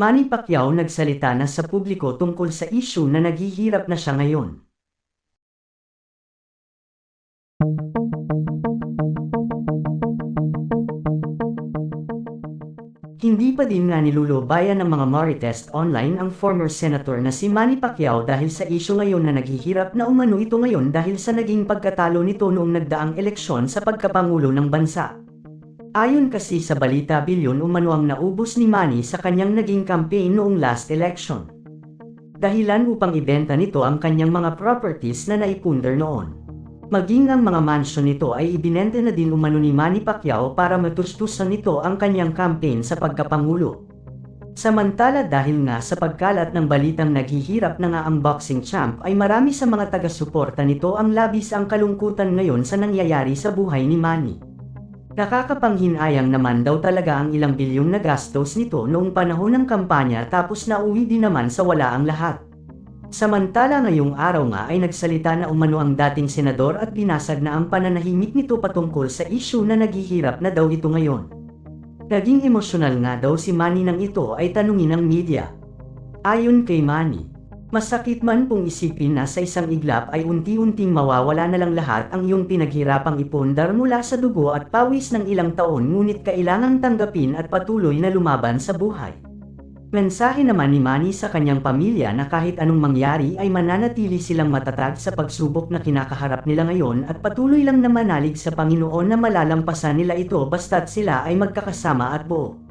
Manny Pacquiao nagsalita na sa publiko tungkol sa issue na naghihirap na siya ngayon. Hindi pa din nga nilulubayan ng mga Marites online ang former senator na si Manny Pacquiao dahil sa issue ngayon na naghihirap na umano ito ngayon dahil sa naging pagkatalo nito noong nagdaang eleksyon sa pagkapangulo ng bansa. Ayon kasi sa balita bilyon umano ang naubos ni Manny sa kanyang naging campaign noong last election. Dahilan upang ibenta nito ang kanyang mga properties na naipunder noon. Maging ang mga mansion nito ay ibinenta na din umano ni Manny Pacquiao para matustusan nito ang kanyang campaign sa pagkapangulo. Samantala dahil nga sa pagkalat ng balitang naghihirap na nga ang boxing champ ay marami sa mga taga-suporta nito ang labis ang kalungkutan ngayon sa nangyayari sa buhay ni Manny. Nakakapanghinayang naman daw talaga ang ilang bilyong na gastos nito noong panahon ng kampanya tapos nauwi din naman sa wala ang lahat. Samantala ngayong araw nga ay nagsalita na umano ang dating senador at binasag na ang pananahimik nito patungkol sa issue na naghihirap na daw ito ngayon. Naging emosyonal nga daw si Manny nang ito ay tanungin ng media. Ayon kay Manny, masakit man kung isipin na sa isang iglap ay unti-unting mawawala na lang lahat ang iyong pinaghirapang ipundar mula sa dugo at pawis ng ilang taon ngunit kailangang tanggapin at patuloy na lumaban sa buhay. Mensahe naman ni Manny sa kanyang pamilya na kahit anong mangyari ay mananatili silang matatag sa pagsubok na kinakaharap nila ngayon at patuloy lang na manalig sa Panginoon na malalampasan nila ito basta't sila ay magkakasama at buo.